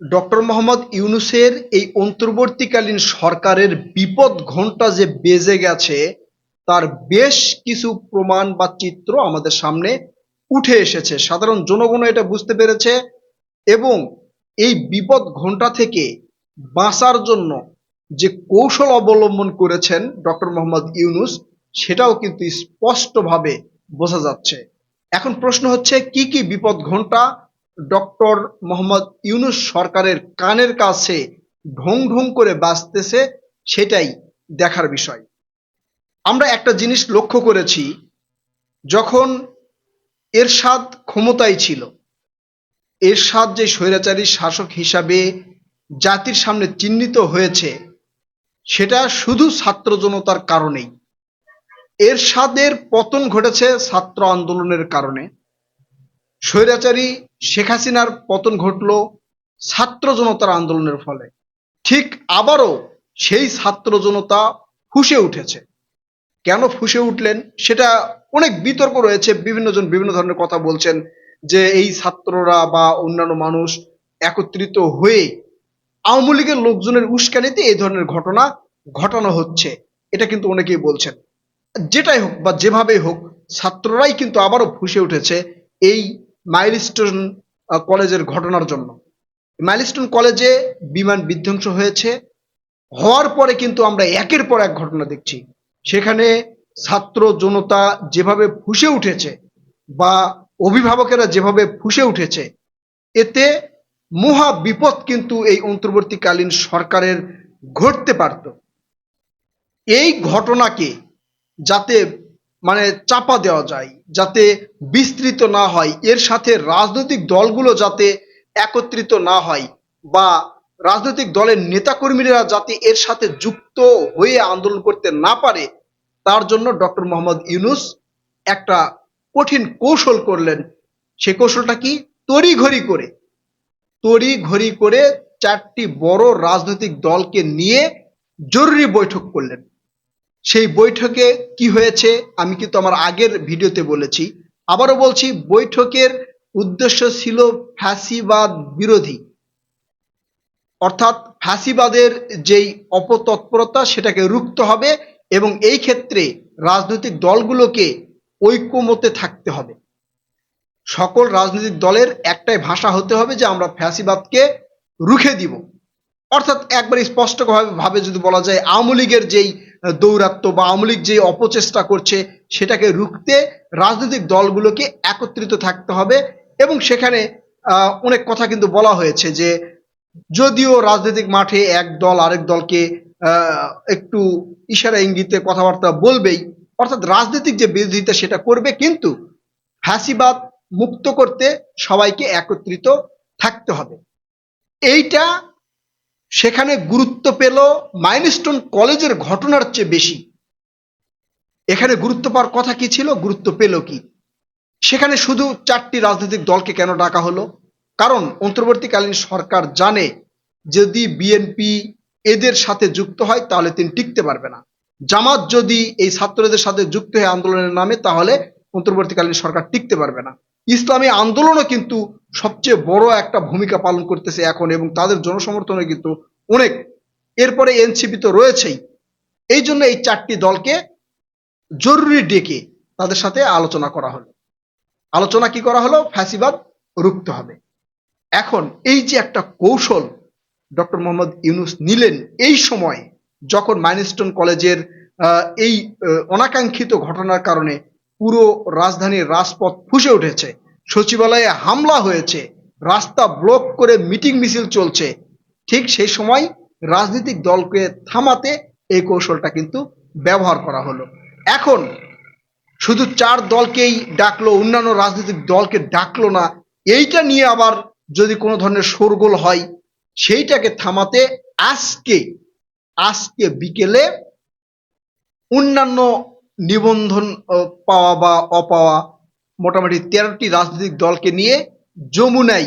Doctor Mohammad ইউনুসের এই অন্তর্বর্তীকালীন সরকারের বিপদ ঘণ্টা যে বেজে গেছে, তার বেশ কিছু প্রমাণ বা চিত্র আমাদের সামনে উঠে এসেছে। সাধারণ জনগণ এটা বুঝতে পেরেছে এবং এই বিপদ ঘণ্টা থেকে বাঁচার জন্য যে কৌশল অবলম্বন করেছেন ডক্টর মোহাম্মদ ইউনুস, সেটাও কিন্তু স্পষ্টভাবে বোঝা যাচ্ছে। এখন প্রশ্ন হচ্ছে, কি কি বিপদ ঘণ্টা ডক্টর মোহাম্মদ ইউনুস সরকারের কানের কাছে ঢং ঢং করে বাঁচতেছে সেটাই দেখার বিষয়। আমরা একটা জিনিস লক্ষ্য করেছি, যখন এরশাদ ক্ষমতায় ছিল, এরশাদ যে স্বৈরাচারী শাসক হিসাবে জাতির সামনে চিহ্নিত হয়েছে, সেটা শুধু ছাত্র জনতার কারণেই। এরশাদের পতন ঘটেছে ছাত্র আন্দোলনের কারণে। স্বৈরাচারী শেখ হাসিনার পতন ঘটল ছাত্র জনতার আন্দোলনের ফলে। ঠিক আবারও সেই ছাত্র জনতা ফুসে উঠেছে। কেন ফুসে উঠলেন সেটা অনেক বিতর্ক রয়েছে বিভিন্ন জন বিভিন্ন ধরনের কথা বলছেন যে এই ছাত্ররা বা অন্যান্য মানুষ একত্রিত হয়ে আওয়ামী লীগের লোকজনের উস্কানিতে এই ধরনের ঘটনা ঘটানো হচ্ছে, এটা কিন্তু অনেকেই বলছেন। যেটাই হোক বা যেভাবেই হোক, ছাত্ররাই কিন্তু আবারও ফুসে উঠেছে এই মাইলস্টোন কলেজের ঘটনার জন্য। মাইলস্টোন কলেজে বিমান বিধ্বংস হয়েছে। হওয়ার পরে কিন্তু আমরা একের পর এক ঘটনা দেখছি। সেখানে ছাত্র জনতা যেভাবে ফুসে উঠেছে বা অভিভাবকেরা যেভাবে ফুসে উঠেছে, এতে মহা বিপদ কিন্তু এই অন্তর্বর্তীকালীন সরকারের ঘটতে পারত। এই ঘটনাকে যাতে মানে চাপা দেওয়া যায়, যাতে বিস্তৃত না হয়। এর সাথে রাজনৈতিক দলগুলো যাতে একত্রিত না হয় বা রাজনৈতিক দলের নেতাকর্মীরা যাতে এর সাথে যুক্ত হয়ে আন্দোলন করতে না পারে, তার জন্য ডক্টর মোহাম্মদ ইউনুস একটা কঠিন কৌশল করলেন। সে কৌশলটা কি? তড়িঘড়ি করে। তড়িঘড়ি করে চারটি বড় রাজনৈতিক দলকে নিয়ে জরুরি বৈঠক করলেন। সেই বৈঠকে কি হয়েছে আমি কিন্তু আমার আগের ভিডিওতে বলেছি। আবারও বলছি, বৈঠকের উদ্দেশ্য ছিল ফ্যাসিবাদ বিরোধী। অর্থাৎ ফ্যাসিবাদের যেই অপতৎপরতা সেটাকে রুখতে হবে এবং এই ক্ষেত্রে রাজনৈতিক দলগুলোকে ঐক্যমতে থাকতে হবে। সকল রাজনৈতিক দলের একটাই ভাষা হতে হবে যে আমরা ফ্যাসিবাদকে রুখে দিব। অর্থাৎ একবার স্পষ্ট ভাবে যদি বলা যায়, আওয়ামী লীগের যেই দৌরাত্ম্য বা আওয়ামী লীগ যে অপচেষ্টা করছে, সেটাকে রুখতে রাজনৈতিক দলগুলোকে একত্রিত থাকতে হবে এবং সেখানে অনেক কথা কিন্তু বলা হয়েছে যে যদিও রাজনৈতিক মাঠে এক দল আরেক দলকে একটু ইশারা ইঙ্গিতে কথাবার্তা বলবেই, অর্থাৎ রাজনৈতিক যে বিরোধিতা সেটা করবে, কিন্তু ফ্যাসিবাদ মুক্ত করতে সবাইকে একত্রিত থাকতে হবে। এইটা সেখানে গুরুত্ব পেল মাইলস্টোন কলেজের ঘটনার চেয়ে বেশি। এখানে গুরুত্ব পাওয়ার কথা কি ছিল? গুরুত্ব পেল কি? সেখানে শুধু চারটি রাজনৈতিক দলকে কেন ডাকা হলো? কারণ অন্তর্বর্তীকালীন সরকার জানে, যদি বিএনপি এদের সাথে যুক্ত হয়, তাহলে তিনি টিকতে পারবে না। জামাত যদি এই ছাত্রদের সাথে যুক্ত হয়ে আন্দোলনের নামে, তাহলে অন্তর্বর্তীকালীন সরকার টিকতে পারবে না। ইসলামী আন্দোলনও কিন্তু সবচেয়ে বড় একটা ভূমিকা পালন করতেছে এখন এবং তাদের জনসমর্থনে কিন্তু অনেক। এরপরে এনসিপি তো রয়েছেই। এই জন্য এই চারটি দলকে জরুরি ডেকে তাদের সাথে আলোচনা করা হলো। আলোচনা কি করা হলো? ফ্যাসিবাদ রুখতে হবে। এখন এই যে একটা কৌশল ডক্টর মোহাম্মদ ইউনুস নিলেন এই সময়, যখন মাইনস্টোন কলেজের এই অনাকাঙ্ক্ষিত ঘটনার কারণে পুরো রাজধানীর রাজপথ ফুসে উঠেছে। সচিবালয়ে হামলা হয়েছে। রাস্তা ব্লক করে মিটিং মিছিল চলছে। ঠিক সেই সময় রাজনৈতিক দলকে থামাতে এই কৌশলটা কিন্তু ব্যবহার করা হলো। এখন শুধু চার দলকেই ডাকলো, অন্যান্য রাজনৈতিক দলকে ডাকলো না। এইটা নিয়ে আবার যদি কোনো ধরনের শোরগোল হয়, সেইটাকে থামাতে আজকে আজকে বিকেলে অন্যান্য নিবন্ধন পাওয়া বা অপাওয়া মোটামুটি তেরোটি রাজনৈতিক দলকে নিয়ে যমুনাই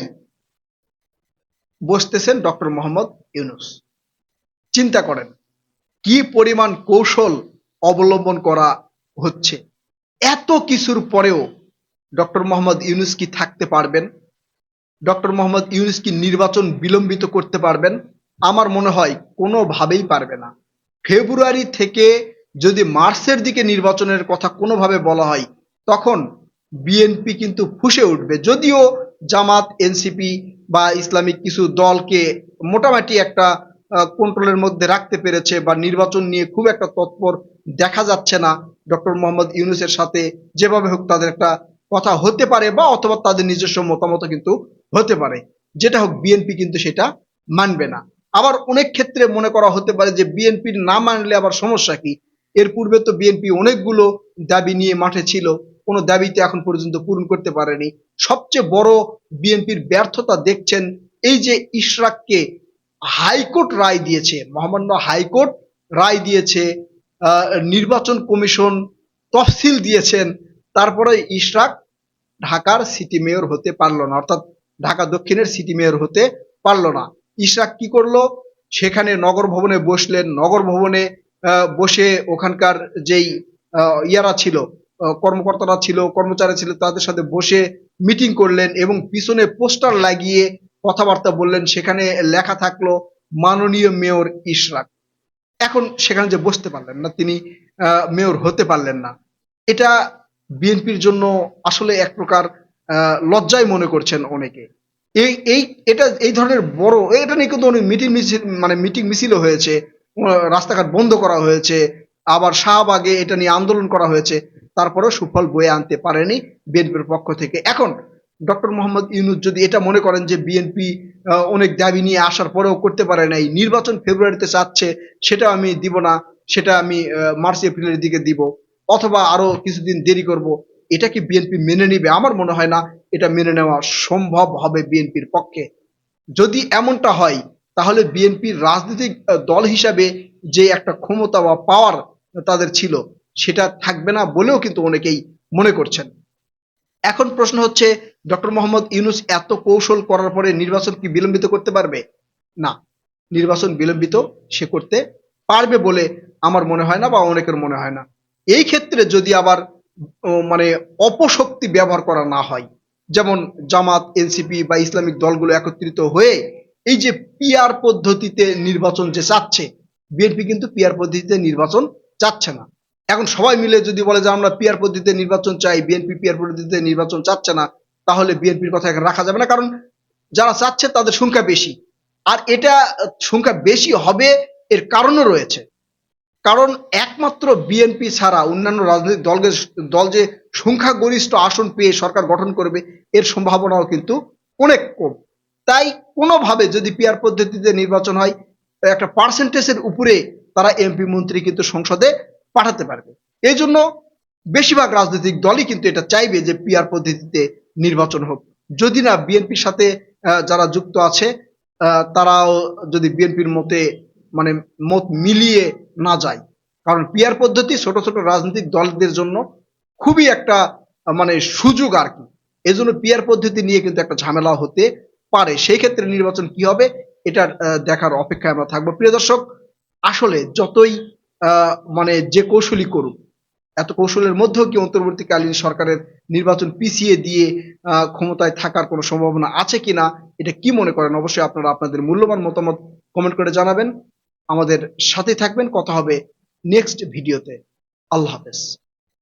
বসতেছেন ডক্টর মোহাম্মদ ইউনুস। চিন্তা করেন, কি পরিমাণ কৌশল অবলম্বন করা হচ্ছে? এত কিছুর পরেও ডক্টর মোহাম্মদ ইউনুস কি থাকতে পারবেন? ডক্টর মোহাম্মদ ইউনুস কি নির্বাচন বিলম্বিত করতে পারবেন? আমার মনে হয় কোনোভাবেই পারবে না। ফেব্রুয়ারি থেকে যদি মার্চের দিকে নির্বাচনের কথা কোনোভাবে বলা হয়, তখন বিএনপি কিন্তু ফুসে উঠবে। যদিও জামাত, এনসিপি বা ইসলামিক কিছু দলকে মোটামুটি একটা কন্ট্রোলের মধ্যে রাখতে পেরেছে বা নির্বাচন নিয়ে খুব একটা তৎপর দেখা যাচ্ছে না। ডক্টর মোহাম্মদ ইউনুসের সাথে যেভাবে হোক তাদের একটা কথা হতে পারে বা অথবা তাদের নিজস্ব মতামত কিন্তু হতে পারে। যেটা হোক, বিএনপি কিন্তু সেটা মানবে না। আবার অনেক ক্ষেত্রে মনে করা হতে পারে যে বিএনপির না মানলে আবার সমস্যা কি? এর পূর্বে তো বিএনপি অনেকগুলো দাবি নিয়ে মাঠে ছিল, কোনো দাবিতে এখন পর্যন্ত পূরণ করতে পারেনি। সবচেয়ে বড় বিএনপির ব্যর্থতা দেখছেন এই যে ইশরাককে হাইকোর্ট রায় দিয়েছে, মহামান্য হাইকোর্ট রায় দিয়েছে নির্বাচন কমিশন তফসিল দিয়েছেন, তারপরে ইশরাক ঢাকার সিটি মেয়র হতে পারল না, অর্থাৎ ঢাকা দক্ষিণের সিটি মেয়র হতে পারল না। ইশরাক কি করল? সেখানে নগর ভবনে বসলেন, নগর ভবনে বসে ওখানকার যেই ইয়ারা ছিল কর্মকর্তারা ছিল, কর্মচারী ছিল, তাদের সাথে বসে মিটিং করলেন এবং পিছনে পোস্টার লাগিয়ে কথাবার্তা বললেন। সেখানে লেখা থাকল, মাননীয় মেয়র ইশরাক। এখন সেখানে যে বসতে পারলেন না, তিনি মেয়র হতে পারলেন না। এটা বিএনপির জন্য আসলে এক প্রকার লজ্জায় মনে করছেন অনেকে। এই এই, এটা, এই ধরনের বড়, এটা নিয়ে কিন্তু অনেক মিটিং মিছিল মানে মিটিং মিছিলও হয়েছে। রাস্তাঘাট বন্ধ করা হয়েছে, আবার শাহবাগে এটা নিয়ে আন্দোলন করা হয়েছে, তারপরেও সুফল বয়ে আনতে পারেনি বিএনপির পক্ষ থেকে। এখন ডক্টর মোহাম্মদ ইউনুস যদি এটা মনে করেন যে বিএনপি অনেক দাবি নিয়ে আসার পরেও করতে পারে নাই, নির্বাচন ফেব্রুয়ারিতে চাচ্ছে, সেটা আমি দিব না, সেটা আমি মার্চ, এপ্রিলের দিকে দিব, অথবা আরও কিছুদিন দেরি করব, এটা কি বিএনপি মেনে নিবে? আমার মনে হয় না এটা মেনে নেওয়া সম্ভব হবে বিএনপির পক্ষে। যদি এমনটা হয় তাহলে বিএনপির রাজনৈতিক দল হিসাবে যে একটা ক্ষমতা বা পাওয়ার তাদের ছিল, সেটা থাকবে না বলেও কিন্তু অনেকেই মনে করছেন। এখন প্রশ্ন হচ্ছে, ডক্টর মোহাম্মদ ইউনুস এত কৌশল করার পরে নির্বাচন কি বিলম্বিত করতে পারবে? না, নির্বাচন বিলম্বিত সে করতে পারবে বলে আমার মনে হয় না বা অনেকের মনে হয় না। এই ক্ষেত্রে যদি আবার মানে অপশক্তি ব্যবহার করা না হয়, যেমন জামাত, এনসিপি বা ইসলামিক দলগুলো একত্রিত হয়ে এই যে পিআর পদ্ধতিতে নির্বাচন যে চাচ্ছে বিএনপি কিন্তু পিআর পদ্ধতিতে নির্বাচন চাচ্ছে না। এখন সবাই মিলে যদি বলে যে আমরা পিআর পদ্ধতিতে নির্বাচন চাই বিএনপি পিআর পদ্ধতিতে নির্বাচন চাচ্ছে না, তাহলে বিএনপির কথা এখানে রাখা যাবে না। কারণ যারা চাচ্ছে তাদের সংখ্যা বেশি। আর এটা সংখ্যা বেশি হবে এর কারণও রয়েছে। কারণ একমাত্র বিএনপি ছাড়া অন্যান্য রাজনৈতিক দলকে দল যে সংখ্যাগরিষ্ঠ আসন পেয়ে সরকার গঠন করবে, এর সম্ভাবনাও কিন্তু অনেক কম। তাই কোনোভাবে যদি পিআর পদ্ধতিতে নির্বাচন হয় একটা পার্সেন্টেজের উপরে তারা এমপি মন্ত্রী কিন্তু সংসদে পাঠাতে পারবে। এই জন্য বেশিরভাগ রাজনৈতিক দলই কিন্তু এটা চাইবে যে পিআর পদ্ধতিতে নির্বাচন হোক। যদি না বিএনপির সাথে যারা যুক্ত আছে তারাও যদি বিএনপির মতে মানে মত মিলিয়ে না যায়। কারণ পিআর পদ্ধতি ছোট ছোট রাজনৈতিক দলদের জন্য খুবই একটা মানে সুযোগ আর কি। এই জন্য পিআর পদ্ধতি নিয়ে কিন্তু একটা ঝামেলা হতে পারে, সেই ক্ষেত্রে নির্বাচন কি হবে, এটার দেখার অপেক্ষায় আমরা থাকব। প্রিয় দর্শক, আসলে যতই মানে যে কৌশলী করুক, এত কৌশলের মধ্যেও কি অন্তর্বর্তীকালীন সরকারের নির্বাচন পিছিয়ে দিয়ে ক্ষমতায় থাকার কোনো সম্ভাবনা আছে কিনা, এটা কি মনে করেন, অবশ্যই আপনারা আপনাদের মূল্যবান মতামত কমেন্ট করে জানাবেন। আমাদের সাথে থাকবেন, কথা হবে নেক্সট ভিডিওতে আল্লাহ হাফেজ।